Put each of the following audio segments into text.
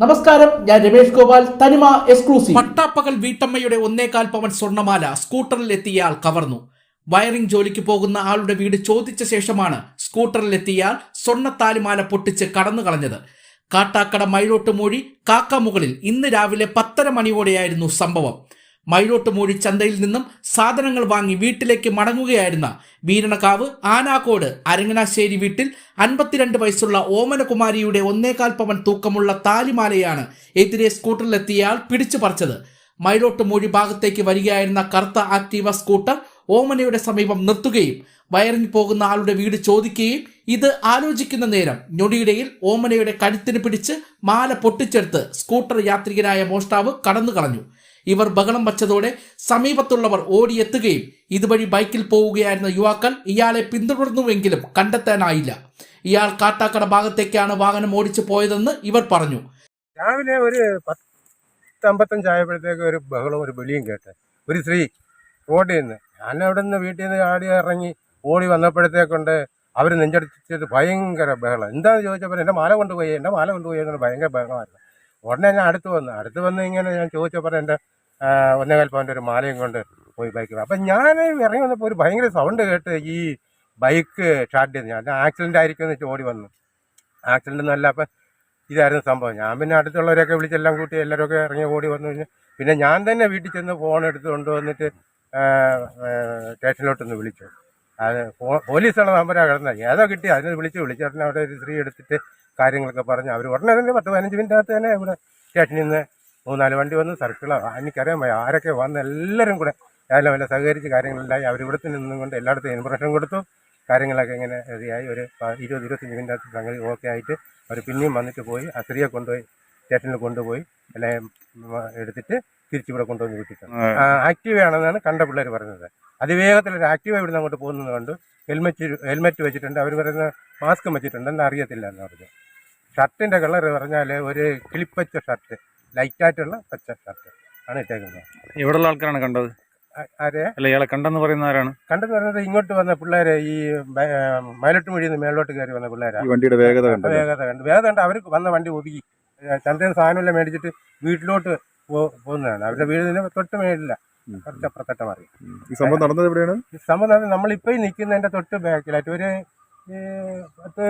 നമസ്കാരം ഞാൻ രമേഷ് ഗോപാൽ തനിമ എക്സ്ക്ലൂസീവ് പട്ടാപ്പകൽ വീട്ടമ്മയുടെ ഒന്നേകാൽ പവൻ സ്വർണമാല സ്കൂട്ടറിൽ ആൾ കവർന്നു. വയറിംഗ് ജോലിക്ക് പോകുന്ന ആളുടെ വീട് ചോദിച്ച ശേഷമാണ് സ്കൂട്ടറിലെത്തിയ ആൾ സ്വർണത്താലിമാല പൊട്ടിച്ച് കടന്നു കളഞ്ഞത് കാട്ടാക്കട മൈലോട്ട് മൂഴി കാക്കാമുകളിൽ ഇന്ന് രാവിലെ പത്തര മണിയോടെയായിരുന്നു സംഭവം. മൈലോട്ട് മൂഴി ചന്തയിൽ നിന്നും സാധനങ്ങൾ വാങ്ങി വീട്ടിലേക്ക് മടങ്ങുകയായിരുന്ന വീരണക്കാവ് ആനാക്കോട് അരങ്ങനാശ്ശേരി വീട്ടിൽ അൻപത്തിരണ്ട് വയസ്സുള്ള ഓമനകുമാരിയുടെ ഒന്നേകാൽ പവൻ തൂക്കമുള്ള താലിമാലയാണ് എതിരെ സ്കൂട്ടറിലെത്തിയയാൾ പിടിച്ചു പറിച്ചത്. മൈലോട്ട് മൂഴി ഭാഗത്തേക്ക് വരികയായിരുന്ന കറുത്ത ആക്റ്റീവ സ്കൂട്ടർ ഓമനയുടെ സമീപം നിർത്തുകയും വയറിന് പോകുന്ന ആളുടെ വീട് ചോദിക്കുകയും ഇത് ആലോചിക്കുന്ന നേരം ഞൊടിയിടയിൽ ഓമനയുടെ കഴുത്തിന് പിടിച്ച് മാല പൊട്ടിച്ചെടുത്ത് സ്കൂട്ടർ യാത്രികനായ മോഷ്ടാവ് കടന്നു കളഞ്ഞു ഇവർ ബഹളം വച്ചതോടെ സമീപത്തുള്ളവർ ഓടിയെത്തുകയും ഇതുവഴി ബൈക്കിൽ പോവുകയായിരുന്ന യുവാക്കൾ ഇയാളെ പിന്തുടർന്നുവെങ്കിലും കണ്ടെത്താനായില്ല. ഇയാൾ കാട്ടാക്കട ഭാഗത്തേക്കാണ് വാഹനം ഓടിച്ചു പോയതെന്ന് ഇവർ പറഞ്ഞു. രാവിലെ ഒരു പത്തമ്പത്തഞ്ച് ആയപ്പോഴത്തേക്ക് ഒരു ബഹളവും ഒരു ബലിയും കേട്ട്. ഒരു സ്ത്രീ റോഡിൽ നിന്ന് ഞാൻ അവിടെ നിന്ന് വീട്ടിൽ നിന്ന് ആടി ഇറങ്ങി ഓടി വന്നപ്പോഴത്തേക്കൊണ്ട് അവർ നെഞ്ചടിച്ചത് ഭയങ്കര ബഹളം. എന്താണെന്ന് ചോദിച്ചപ്പോൾ എന്റെ മാല കൊണ്ടുപോയി എന്റെ മാല കൊണ്ടുപോയി എന്നുള്ള ഭയങ്കര ബഹളമായിരുന്നു. ഉടനെ ഞാൻ അടുത്ത് വന്നു അടുത്ത് വന്ന് ഇങ്ങനെ ഞാൻ ചോദിച്ചപ്പോൾ എന്റെ ഒന്നേകാൽ പവന്റെ ഒരു മാലയും കൊണ്ട് പോയി ബൈക്ക് അപ്പം ഞാൻ ഇറങ്ങി വന്നപ്പോൾ ഒരു ഭയങ്കര സൗണ്ട് കേട്ട് ഈ ബൈക്ക് സ്റ്റാർട്ട് ചെയ്ത്. ഞാൻ ആക്സിഡന്റ് ആയിരിക്കും എന്ന് ഓടി വന്നു. ആക്സിഡന്റ് എന്നല്ല അപ്പം ഇതായിരുന്നു സംഭവം. ഞാൻ പിന്നെ അടുത്തുള്ളവരൊക്കെ വിളിച്ചെല്ലാം കൂട്ടി എല്ലാവരൊക്കെ ഇറങ്ങി ഓടി വന്നു കഴിഞ്ഞാൽ പിന്നെ ഞാൻ തന്നെ വീട്ടിൽ ചെന്ന് ഫോൺ എടുത്ത് കൊണ്ടുവന്നിട്ട് സ്റ്റേഷനിലോട്ടൊന്ന് വിളിച്ചു. അത് പോലീസുള്ള നമ്പരാണ് കിടന്നത്. ഏതോ കിട്ടി അതിനെ വിളിച്ച് വിളിച്ചേട്ടനെ അവിടെ ഒരു സ്ത്രീ എടുത്തിട്ട് കാര്യങ്ങളൊക്കെ പറഞ്ഞു. അവർ ഉടനെ തന്നെ പത്ത് പതിനഞ്ച് മിനിറ്റ് അകത്ത് തന്നെ ഇവിടെ സ്റ്റേഷനിൽ നിന്ന് മൂന്നാൽ വണ്ടി വന്ന് സർക്കിൾ എനിക്കറിയാൻ വയ്യ. ആരൊക്കെ വന്ന് എല്ലാവരും കൂടെ എല്ലാം വല്ല സഹകരിച്ച് കാര്യങ്ങളുണ്ടായി അവർ ഇവിടുത്തെ നിന്നും കൊണ്ട് എല്ലായിടത്തും ഇൻഫർമേഷൻ കൊടുത്തു. കാര്യങ്ങളൊക്കെ ഇങ്ങനെ റെഡിയായി ഒരു ഇരുപത് ഇരുപത്തഞ്ച് മിനിറ്റ് സംഗതി ഓക്കെ ആയിട്ട് അവർ പിന്നെയും വന്നിട്ട് പോയി. ആ സ്ത്രീയെ കൊണ്ടുപോയി സ്റ്റേഷനിൽ കൊണ്ടുപോയി. എല്ലാം എടുത്തിട്ട് തിരിച്ചിവിടെ കൊണ്ടുവന്ന് വിട്ടിട്ടുണ്ട്. ആക്റ്റീവ് ആണെന്നാണ് കണ്ട പിള്ളേർ പറഞ്ഞത്. അതിവേഗത്തിൽ ഒരു ആക്റ്റീവ് ഇവിടുന്ന് അങ്ങോട്ട് പോകുന്നത് കൊണ്ട്. ഹെൽമെറ്റ് ഹെൽമെറ്റ് വെച്ചിട്ടുണ്ട്. അവർ പറയുന്ന മാസ്ക് വെച്ചിട്ടുണ്ട്. എന്ന് അറിയത്തില്ല എന്ന് പറഞ്ഞു. ഷർട്ടിന്റെ കളർ പറഞ്ഞാൽ ഒരു കിളിപ്പച്ച ഷർട്ട് ലൈറ്റായിട്ടുള്ള പച്ച ഷർട്ട് ആണ് ഇട്ടേക്കുന്നത്. ഇവിടെയുള്ള ആൾക്കാരാണ് കണ്ടത്? ആരെ? അല്ല ഇയാളെ കണ്ടെന്ന് പറയുന്ന ആരാണ്? കണ്ടെന്ന് പറയുന്നത് ഇങ്ങോട്ട് വന്ന പിള്ളേരെ ഈ മയലോട്ട് മൊഴിയിൽ നിന്ന് മേലോട്ട് കയറി വന്ന പിള്ളേരാണ് വണ്ടിയുടെ വേഗത കണ്ടത്. വേഗത കണ്ടു. വേഗത കണ്ട് അവർ വന്ന വണ്ടി ഒതുക്കി ചന്ദ്രൻ സാധനമെല്ലാം മേടിച്ചിട്ട് വീട്ടിലോട്ട് പോകുന്നതാണ്. അവരുടെ വീട് തന്നെ തൊട്ട് മേളില്ല കുറച്ച് അപ്പുറത്തട്ട മാറി. ഈ സംഭവം നടന്നത് എവിടെയാണ്? ഈ സംഭവം നമ്മളിപ്പോൾ ഈ നിൽക്കുന്നതിന്റെ തൊട്ട് ബാക്കിലായിട്ട് ഒരു പത്ത്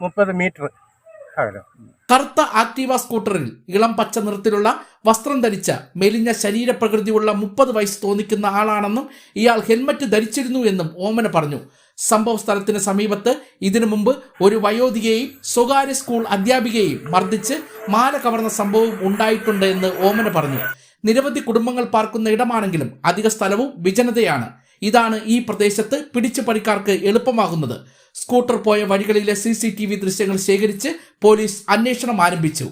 മുപ്പത് മീറ്റർ അകലം. കറുത്ത ആക്റ്റീവ സ്കൂട്ടറിൽ ഇളം പച്ച നിറത്തിലുള്ള വസ്ത്രം ധരിച്ച മെലിഞ്ഞ ശരീരപ്രകൃതിയുള്ള മുപ്പത് വയസ്സ് തോന്നിക്കുന്ന ആളാണെന്നും ഇയാൾ ഹെൽമറ്റ് ധരിച്ചിരുന്നു എന്നും ഓമന പറഞ്ഞു. സംഭവ സ്ഥലത്തിന് സമീപത്ത് ഇതിനു മുമ്പ് ഒരു വയോധികയെയും സ്വകാര്യ സ്കൂൾ അധ്യാപികയെയും മർദ്ദിച്ച് മാല കവർന്ന സംഭവം ഉണ്ടായിട്ടുണ്ട് എന്ന് ഓമന പറഞ്ഞു. നിരവധി കുടുംബങ്ങൾ പാർക്കുന്ന ഇടമാണെങ്കിലും അധിക സ്ഥലവും വിജനതയാണ്. ഇതാണ് ഈ പ്രദേശത്ത് പിടിച്ചു പണിക്കാർക്ക് എളുപ്പമാകുന്നത്. സ്കൂട്ടർ പോയ വഴികളിലെ സി സി ടി വി ദൃശ്യങ്ങൾ ശേഖരിച്ച് പോലീസ് അന്വേഷണം ആരംഭിച്ചു.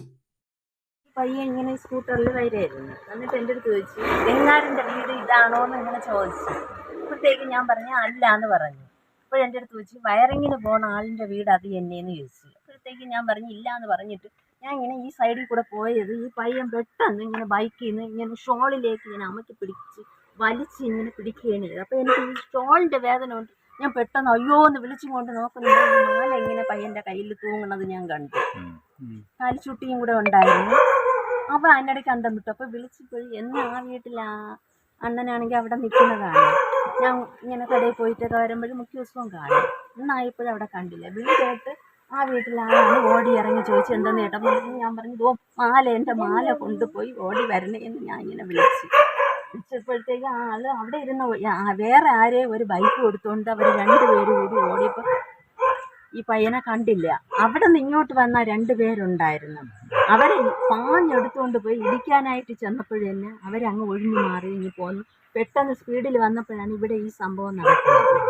പയ്യൻ ഇങ്ങനെ സ്കൂട്ടറിൽ വരികയായിരുന്നു എന്നിട്ട് എന്റെ അടുത്ത് ചോദിച്ചു എങ്ങാരിന്റെ വീട് ഇതാണോ എന്ന് ഇങ്ങനെ ചോദിച്ചു. അപ്പോഴത്തേക്ക് ഞാൻ പറഞ്ഞു അല്ല എന്ന് പറഞ്ഞു. അപ്പോൾ എന്റെ അടുത്ത് ചോദിച്ചു വയറിങ്ങിന് പോണ ആളിന്റെ വീട് അത് എന്നെയെന്ന് ചോദിച്ചു. അപ്പോഴത്തേക്ക് ഞാൻ പറഞ്ഞു ഇല്ല എന്ന് പറഞ്ഞിട്ട് ഞാൻ ഇങ്ങനെ ഈ സൈഡിൽ കൂടെ പോയത് ഈ പയ്യൻ പെട്ടെന്ന് ഇങ്ങനെ ബൈക്കിൽ നിന്ന് ഇങ്ങനെ ഷോളിലേക്ക് ഇങ്ങനെ അമക്കി പിടിച്ച് വലിച്ച് ഇങ്ങനെ പിടിക്കുകയാണ് ചെയ്തത്. അപ്പോൾ എനിക്ക് ഈ വേദന കൊണ്ട് ഞാൻ പെട്ടെന്ന് അയ്യോ എന്ന് വിളിച്ചും കൊണ്ട് നോക്കുന്നത് മാല ഇങ്ങനെ പയ്യന്റെ കയ്യിൽ തൂങ്ങണത് ഞാൻ കണ്ടു. കാലിച്ചുട്ടിയും കൂടെ ഉണ്ടായിരുന്നു. അപ്പോൾ അതിനിടയ്ക്ക് അന്തം വിട്ടു. അപ്പോൾ വിളിച്ചപ്പോയി എന്ന് ആ വീട്ടിൽ ആ അണ്ണനാണെങ്കിൽ അവിടെ നിൽക്കുന്നതാണ്. ഞാൻ ഇങ്ങനെ കടയിൽ പോയിട്ടൊക്കെ വരുമ്പോഴും മുഖ്യ ദിവസവും കാണും. ഇന്നായപ്പോഴും അവിടെ കണ്ടില്ല. വിളി കേട്ട് ആ വീട്ടിലാണ് ഓടി ഇറങ്ങി ചോദിച്ചു എന്താ നേട്ടം പറഞ്ഞു ഞാൻ പറഞ്ഞു ഓ മാല എന്റെ മാല കൊണ്ടുപോയി ഓടി വരണേ എന്ന് ഞാൻ ഇങ്ങനെ വിളിച്ചു. വിളിച്ചപ്പോഴത്തേക്ക് ആൾ അവിടെ ഇരുന്ന് വേറെ ആരെയും ഒരു ബൈക്ക് കൊടുത്തുകൊണ്ട് അവർ രണ്ടുപേരും കൂടി ഓടിയപ്പോൾ ഈ പയ്യനെ കണ്ടില്ല. അവിടെ നിന്ന് ഇങ്ങോട്ട് വന്ന രണ്ടുപേരുണ്ടായിരുന്നു. അവരെ പാഞ്ഞെടുത്തുകൊണ്ട് പോയി ഇടിക്കാനായിട്ട് ചെന്നപ്പോഴന്നെ അവരങ്ങ് ഒഴിഞ്ഞു മാറി ഇനി പോന്നു. പെട്ടെന്ന് സ്പീഡിൽ വന്നപ്പോഴാണ് ഇവിടെ ഈ സംഭവം നടക്കുന്നത്.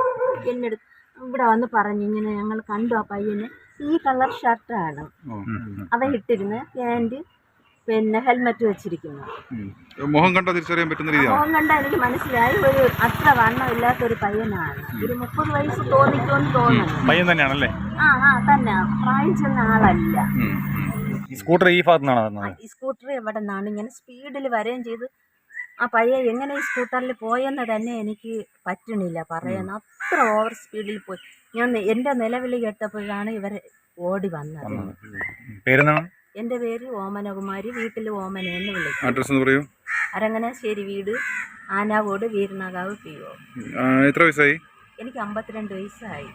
എന്നെ ഇവിടെ വന്ന് പറഞ്ഞു ഇങ്ങനെ ഞങ്ങൾ കണ്ടു ആ പയ്യനെ. ഈ കളർ ഷർട്ടാണ് അവ ഇട്ടിരുന്ന് പാന്റ് പിന്നെ ഹെൽമെറ്റ് വെച്ചിരിക്കുന്നു. മുഖം കണ്ട തിരിച്ചറിയാൻ പറ്റുന്ന രീതിയാണ്? മോഹം കണ്ട എനിക്ക് മനസ്സിലായി ഒരു അത്ര വണ്ണമില്ലാത്ത ഒരു പയ്യനാണ്. ഒരു മുപ്പത് വയസ്സ് തോന്നിക്കുമെന്ന് തോന്നുന്നു. പയ്യൻ തന്നെയാണല്ലേ? ആ ആ തന്നെ പ്രായം ചെന്ന ആളല്ല. സ്കൂട്ടർ ഈ ഭാഗത്തു നിന്നാണ് വന്നത്? ഈ സ്കൂട്ടർ എവിടെ നിന്നാണ്? ഇങ്ങനെ സ്പീഡിൽ വരെയും ചെയ്ത് ആ പയ്യ എങ്ങനെ ഈ സ്കൂട്ടറിൽ പോയെന്ന് തന്നെ എനിക്ക് പറ്റണില്ല. പറയാൻ അത്ര ഓവർ സ്പീഡിൽ പോയി. ഞാൻ എന്റെ എന്റെ നിലവിളി കേട്ടപ്പോഴാണ് ഇവർ ഓടി വന്നത്. പേരെന്താണ്? എന്റെ പേര് ഓമനകുമാരി വീട്ടിൽ ഓമന എന്ന് വിളിക്കും. അഡ്രസ് എന്ന് പറയൂ. അരങ്ങനാശ്ശേരി വീട് ആനാവോട് വീരനാകാവ് പി ഒ. എത്ര വയസ്സായി? എനിക്ക് അമ്പത്തിരണ്ട് വയസ്സായി.